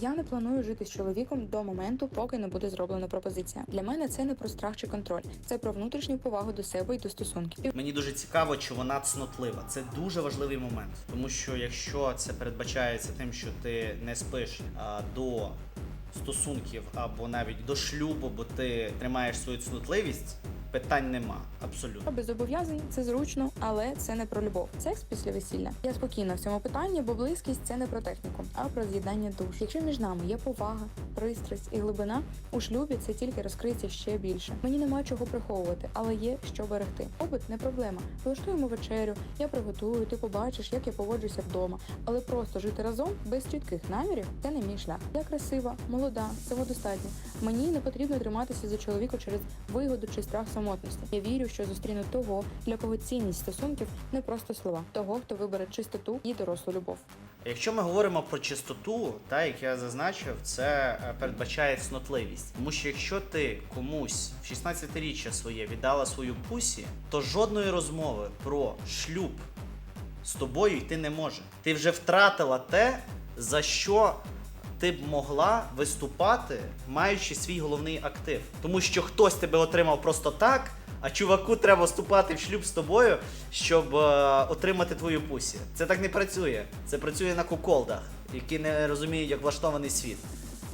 Я не планую жити з чоловіком до моменту, поки не буде зроблена пропозиція. Для мене це не про страх чи контроль, це про внутрішню повагу до себе і до стосунків. Мені дуже цікаво, чи вона цнотлива. Це дуже важливий момент, тому що якщо це передбачається тим, що ти не спиш а, до стосунків або навіть до шлюбу, бо ти тримаєш свою цнотливість, питань нема. Абсолютно. Без зобов'язань це зручно, але це не про любов. Секс після весілля. Я спокійна в цьому питанні, бо близькість це не про техніку, а про з'єднання душ. Якщо між нами є повага, пристрасть і глибина, у шлюбі це тільки розкриється ще більше. Мені нема чого приховувати, але є що берегти. Побут не проблема. Влаштуємо вечерю, я приготую, ти побачиш, як я поводжуся вдома. Але просто жити разом без чітких намірів це не мій шлях. Я красива, молода, самодостатня. Мені не потрібно триматися за чоловіка через вигоду чи страх самотності. Я вірю, що зустріну того, для кого цінність стосунків не просто слова, того, хто вибере чистоту і дорослу любов. Якщо ми говоримо про чистоту, та як я зазначив, це передбачає цнотливість. Тому що якщо ти комусь в 16-річчя своє віддала свою пусі, то жодної розмови про шлюб з тобою йти не може. Ти вже втратила те, за що ти б могла виступати, маючи свій головний актив. Тому що хтось тебе отримав просто так. А чуваку треба вступати в шлюб з тобою, щоб е, отримати твою пусі. Це так не працює. Це працює на куколдах, які не розуміють, як влаштований світ.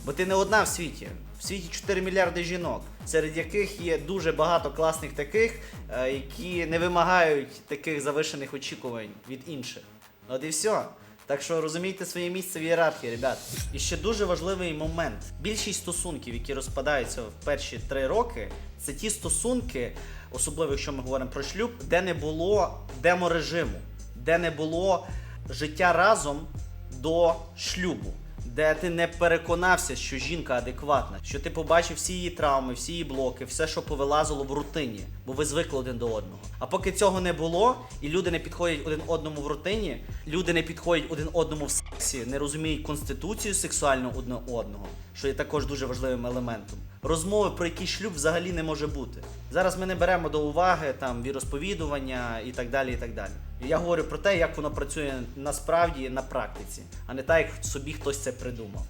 Бо ти не одна в світі. В світі 4 мільярди жінок, серед яких є дуже багато класних таких, е, які не вимагають таких завишених очікувань від інших. От і все. Так що розумійте своє місце в ієрархії, ребят. І ще дуже важливий момент. Більшість стосунків, які розпадаються в перші три роки, це ті стосунки, особливо якщо ми говоримо про шлюб, де не було деморежиму, де не було життя разом до шлюбу. Де ти не переконався, що жінка адекватна, що ти побачив всі її травми, всі її блоки, все, що повилазило в рутині, бо ви звикли один до одного. А поки цього не було, і люди не підходять один одному в рутині, люди не підходять один одному в сексі, не розуміють конституцію сексуальну одне одного, що є також дуже важливим елементом. Розмови про який шлюб взагалі не може бути. Зараз ми не беремо до уваги там віросповідування і так далі. І так далі. Я говорю про те, як воно працює насправді на практиці, а не так, як собі хтось це придумав.